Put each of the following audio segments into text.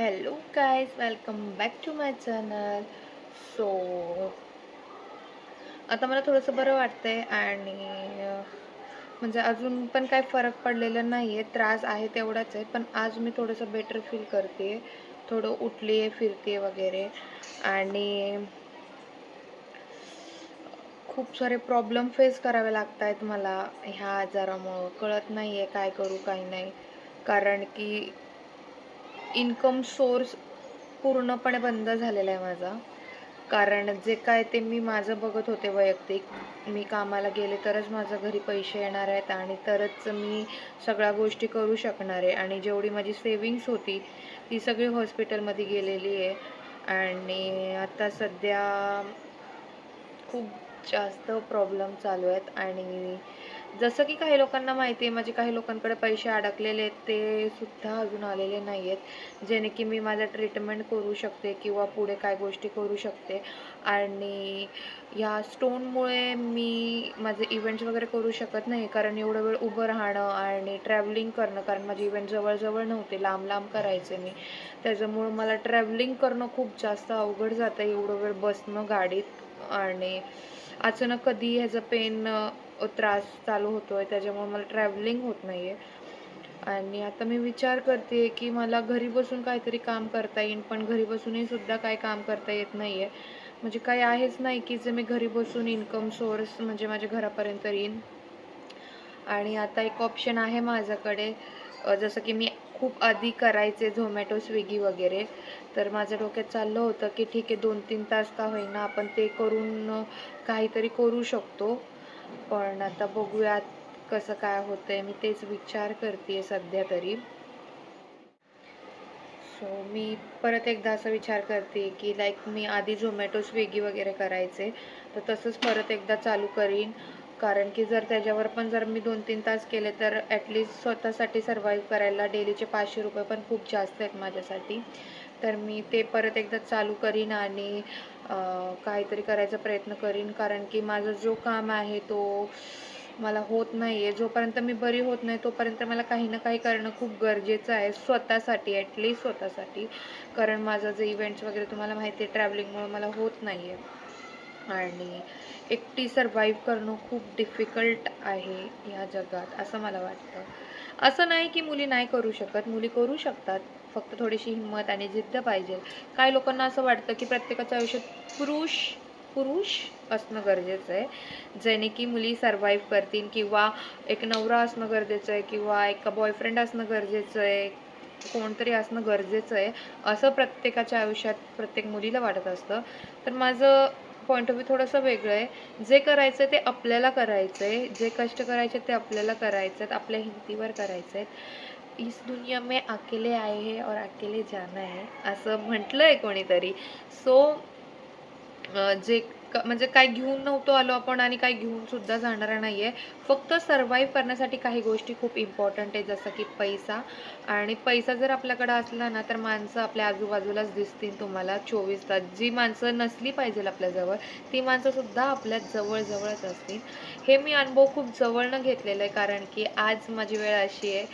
Hello guys welcome back to my channel so आता मला थोडंसं बरं वाटतंय आणि म्हणजे अजून पण काय फरक पडलेला नाही आहे त्रास आहे तेवढाच आहे पण आज मी थोडंसं बेटर फील करते. थोडं उठली आहे फिरते वगैरे. आणि खूप सारे प्रॉब्लेम फेस करावे लागत आहेत मला ह्या आजारामुळं. कळत नाही आहे काय करू काय नाही. कारण की इन्कम सोर्स पूर्णपणे बंद झालेला आहे माझा. कारण जे काय ते मी माझं बघत होते वैयक्तिक. मी कामाला गेले तरच माझ्या घरी पैसे येणार आहेत आणि तरच मी सगळ्या गोष्टी करू शकणार आहे. आणि जेवढी माझी सेविंग्स होती ती सगळी हॉस्पिटलमध्ये गेलेली आहे. आणि आता सध्या खूप जास्त प्रॉब्लेम चालू आहेत. आणि जसं की काही लोकांना माहिती आहे माझे काही लोकांकडे पैसे अडकलेले आहेत ते सुद्धा अजून आलेले नाही आहेत जेणे की मी माझं ट्रीटमेंट करू शकते किंवा पुढे काय गोष्टी करू शकते. आणि ह्या स्टोनमुळे मी माझे इव्हेंट्स वगैरे करू शकत नाही कारण एवढं वेळ उभं राहणं आणि ट्रॅव्हलिंग करणं कारण माझे इव्हेंट जवळजवळ नव्हते लांब लांब करायचे मी. त्याच्यामुळं मला ट्रॅव्हलिंग करणं खूप जास्त अवघड जातं एवढं वेळ बसणं गाडीत आणि अचानक कधी ह्याचं पेन त्रास चालू होतो आहे त्याच्यामुळे मला ट्रॅव्हलिंग होत नाही आहे आणि आता मी विचार करते की मला घरी बसून काहीतरी काम करता येईल पण घरी बसूनही सुद्धा काही काम करता येत नाही आहे म्हणजे काही आहेच नाही की जे मी घरी बसून इन्कम सोर्स म्हणजे माझ्या घरापर्यंत येईन. आणि आता एक ऑप्शन आहे माझ्याकडे जसं की मी खूप आधी करायचे झोमॅटो स्विगी वगैरे. तर माझ्या डोक्यात चाललं होतं की ठीक आहे दोन तीन तास का होईना आपण ते करून काहीतरी करू शकतो. पण आता बघूयात कसं काय होतंय. मी तेच विचार करते सध्या तरी. सो मी परत एकदा असा विचार करते की लाईक मी आधी झोमॅटो स्विगी वगैरे करायचे. तर तसंच परत एकदा चालू करीन. कारण की जर त्याच्यावर पण जर मी दोन तीन तास केले तर ॲटलिस्ट स्वतःसाठी सर्वाईव्ह करायला डेलीचे पाचशे रुपये पण खूप जास्त आहेत माझ्यासाठी. तर मी ते परत एकदा चालू करीन आणि काहीतरी करायचा प्रयत्न करीन. कारण की माझा जो काम आहे तो मला होत नाही आहे जोपर्यंत मी बरी होत नाही तोपर्यंत मला काही ना काही करणं खूप गरजेचं आहे. स्वतःसाठी ॲटलीस्ट स्वतःसाठी. कारण माझं जे इव्हेंट्स वगैरे तुम्हाला माहिती आहे ट्रॅव्हलिंगमुळे मला होत नाही आहे आणि एकटी सर्वाईव्ह करणं खूप डिफिकल्ट आहे या जगात असं मला वाटतं. असं नाही की मुली नाही करू शकत. मुली करू शकतात. फक्त थोडीशी हिंमत आणि जिद्द पाहिजे. काही लोकांना असं वाटतं की प्रत्येकाच्या आयुष्यात पुरुष पुरुष असणं गरजेचं आहे. जेणे की मुली सर्वाईव्ह करतील किंवा एक नवरा असणं गरजेचं आहे किंवा एक बॉयफ्रेंड असणं गरजेचं आहे. कोणतरी असणं गरजेचं आहे. असं प्रत्येकाच्या आयुष्यात प्रत्येक मुलीला वाटत असतं. तर माझं पॉईंट ऑफ व्ह्यू थोडंसं वेगळं आहे. जे करायचं ते आपल्याला करायचं आहे. जे कष्ट करायचे ते आपल्याला करायचं आहेत. आपल्या हिमतीवर करायचं आहेत. इस दुनिया में अकेले आए हैं और अकेले जाना है असं म्हटलं आहे कोणीतरी सो जे म्हणजे काय घेऊन नव्हतो आलो आपण आणि काय घेऊन सुद्धा जाणार नाही आहे फक्त सर्वाईव्ह करण्यासाठी काही गोष्टी खूप इम्पॉर्टंट आहे जसं की पैसा. आणि पैसा जर आपल्याकडं असला ना तर माणसं आपल्या आजूबाजूलाच दिसतील तुम्हाला. चोवीस तास जी माणसं नसली पाहिजे आपल्याजवळ ती माणसंसुद्धा आपल्या जवळजवळच असतील. हे मी अनुभव खूप जवळनं घेतलेलं आहे कारण की आज माझी वेळ अशी आहे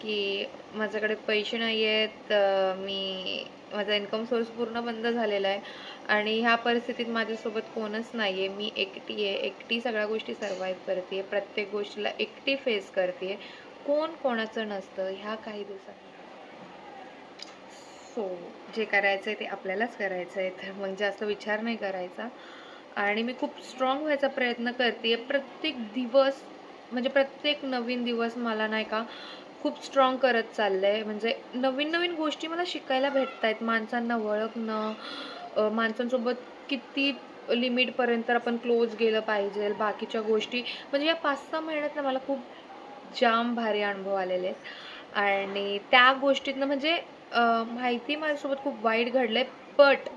की माझ्याकडे पैसे नाही आहेत मी माझा इन्कम सोर्स पूर्ण बंद झालेला आहे. आणि ह्या परिस्थितीत माझ्यासोबत कोणच नाही आहे मी एकटी आहे. एकटी सगळ्या गोष्टी सर्वाईव्ह करते प्रत्येक गोष्टीला एकटी फेस करते कोण कोणाचं नसतं ह्या काही दिवसात. सो जे करायचं आहे ते आपल्यालाच करायचं आहे तर मग जास्त विचार नाही करायचा. आणि मी खूप स्ट्रॉंग व्हायचा प्रयत्न करते प्रत्येक दिवस म्हणजे प्रत्येक नवीन दिवस मला नाही का खूप स्ट्रॉंग करत चाललं आहे म्हणजे नवीन नवीन गोष्टी मला शिकायला भेटत आहेत माणसांना ओळखणं माणसांसोबत किती लिमिटपर्यंत आपण क्लोज गेलं पाहिजे बाकीच्या गोष्टी. म्हणजे या पाच सहा महिन्यात ना मला खूप जाम भारी अनुभव आलेले आहेत. आणि त्या गोष्टीतनं म्हणजे माहिती माझ्यासोबत खूप वाईट घडलं आहे बट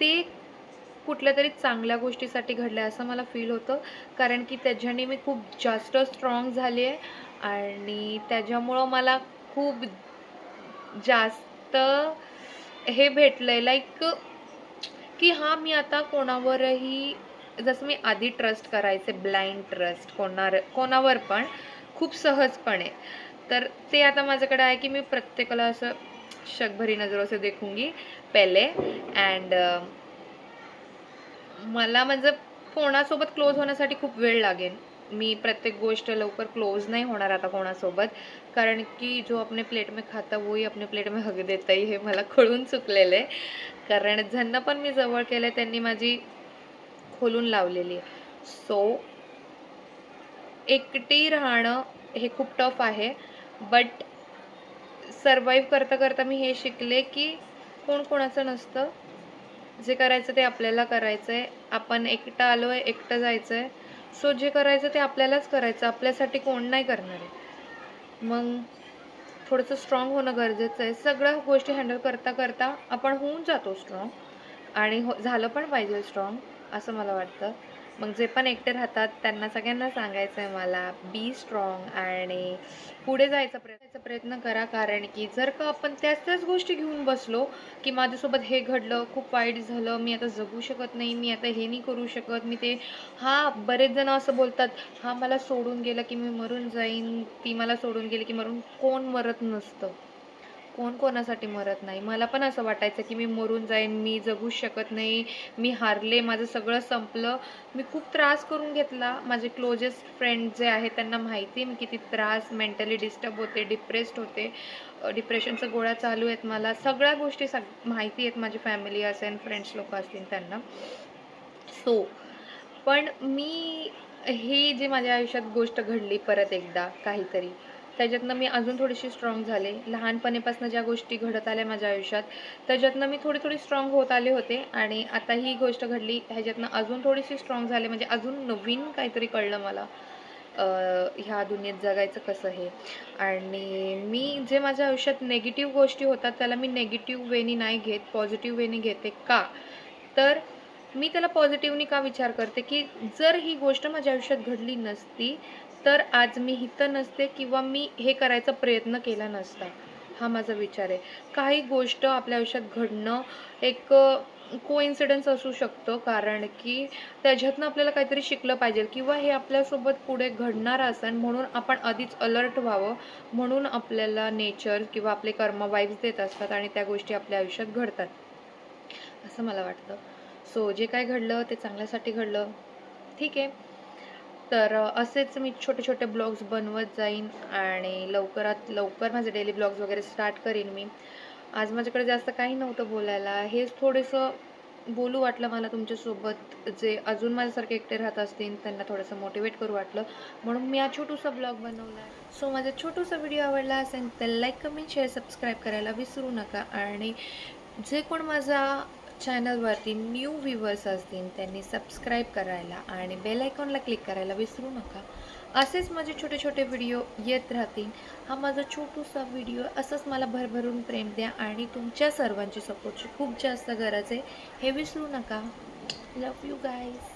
ते कुठल्या तरी चांगल्या गोष्टीसाठी घडलंय असं मला फील होतं. कारण की त्याच्याने मी खूप जास्त स्ट्रॉंग झाली आहे. आणि त्याच्यामुळं मला खूप जास्त हे भेटलं आहे लाईक की हां मी आता कोणावरही जसं मी आधी ट्रस्ट करायचे ब्लाइंड ट्रस्ट कोणावर कोणावर पण खूप सहजपणे. तर ते आता माझ्याकडे आहे की मी प्रत्येकाला असं शकभरी नजर नजरों से देखूंगी पहले. अँड मला म्हणजे कोणासोबत क्लोज होण्यासाठी खूप वेळ लागेल. मी प्रत्येक गोष्ट लवकर क्लोज नाही होणार आता कोणासोबत. कारण की जो अपने प्लेट में खाता वही अपने प्लेट में हग देता ही हे मला कळून चुकलेलं आहे कारण ज्यांना पण मी जवळ केलं त्यांनी माझी खोलून लावलेली. आहे सो एकटी राहणं हे खूप टफ आहे. बट सर्वाईव्ह करता करता मी हे शिकले की कोण कोणाचं नसतं. जे करायचं ते आपल्याला करायचं आहे आपण एकटं आलो आहे एकटं जायचं आहे सो जे करायचं ते आपल्यालाच करायचं. आपल्यासाठी कोण नाही करणार आहे. मग थोडंसं स्ट्रॉंग होणं गरजेचं आहे. सगळ्या गोष्टी हँडल करता करता आपण होऊन जातो स्ट्रॉंग आणि हो झालं पण पाहिजे स्ट्रॉंग असं मला वाटतं. मग जे पण एकटे राहतात त्यांना सगळ्यांना सांगायचं आहे मला बी स्ट्रॉंग आणि पुढे जायचा प्रयत्नाचा प्रयत्न करा. कारण की जर का आपण त्याच त्याच गोष्टी घेऊन बसलो की माझ्यासोबत हे घडलं खूप वाईट झालं मी आता जगू शकत नाही मी आता हे नाही करू शकत मी ते हा बरेच जण असं बोलतात हा मला सोडून गेलं की मी मरून जाईन ती मला सोडून गेली की मरून कोण मरत नसतं. कोण कोणासाठी मरत नाही. मला पण असं वाटायचं की मी मरून जाईन मी जगू शकत नाही मी हारले माझं सगळं संपलं. मी खूप त्रास करून घेतला. माझे क्लोजेस्ट फ्रेंड जे आहेत त्यांना माहिती मी किती त्रास मेंटली डिस्टर्ब होते डिप्रेस्ड होते. डिप्रेशनचा गोळ्या चालू आहेत मला. सगळ्या गोष्टी सग माहिती आहेत माझी फॅमिली असेल फ्रेंड्स लोक असतील त्यांना. सो पण मी ही जी माझ्या आयुष्यात गोष्ट घडली परत एकदा काहीतरी त्याच्यातनं मी अजून थोडीशी स्ट्रॉंग झाले. लहानपणीपासून ज्या गोष्टी घडत आल्या माझ्या आयुष्यात त्याच्यातनं मी थोडी थोडी स्ट्रॉंग होत आले होते आणि आता ही गोष्ट घडली ह्याच्यातनं अजून थोडीशी स्ट्रॉंग झाले म्हणजे अजून नवीन काहीतरी कळलं मला ह्या दुनियेत जगायचं कसं हे. आणि मी जे माझ्या आयुष्यात नेगेटिव्ह गोष्टी होतात त्याला मी नेगेटिव्ह वेनी नाही घेत पॉझिटिव्ह वेनी घेते का? तर मी त्याला पॉझिटिव्हनी का विचार करते की जर ही गोष्ट माझ्या आयुष्यात घडली नसती तर आज मी इथं नसते किंवा मी हे करायचा प्रयत्न केला नसता. हा माझा विचार आहे. काही गोष्ट आपल्या आयुष्यात घडणं एक कोइन्सिडन्स असू शकतो. कारण की त्याच्यातनं आपल्याला काहीतरी शिकलं पाहिजे किंवा हे आपल्यासोबत पुढे घडणार असेल म्हणून आपण आधीच अलर्ट व्हावं. म्हणून आपल्याला नेचर किंवा आपले कर्म वाईब्स देत असतात आणि त्या गोष्टी आपल्या आयुष्यात घडतात. असं मला वाटतं. सो जे काय घडलं ते चांगल्यासाठी घडलं. ठीक आहे. तर असेच मी छोटे छोटे ब्लॉग्स बनवत जाईन आणि लवकरात लवकर माझे डेली ब्लॉग्स वगैरे स्टार्ट करीन मी. आज माझ्याकडे जास्त काही नव्हतं बोलायला. हेच थोडंसं बोलू वाटलं मला तुमच्यासोबत. जे अजून माझ्यासारखे एकटे राहत असतील त्यांना थोडंसं मोटिवेट करू वाटलं. म्हणून मी हा छोटूसा ब्लॉग बनवला आहे सो माझा छोटूसा व्हिडिओ आवडला असेल तर लाईक कमेंट शेअर सबस्क्राईब करायला विसरू नका. आणि जे कोण माझा चॅनलवरती न्यू व्ह्युअर्स असतील त्यांनी सबस्क्राईब करायला आणि बेल आयकॉनला क्लिक करायला विसरू नका. असेच माझे छोटे छोटे व्हिडिओ येत राहतील. हा माझा छोटूसा व्हिडिओ असंच मला भरभरून प्रेम द्या आणि तुमच्या सर्वांची सपोर्टची खूप जास्त गरज आहे. हे विसरू नका. लव यू गाईज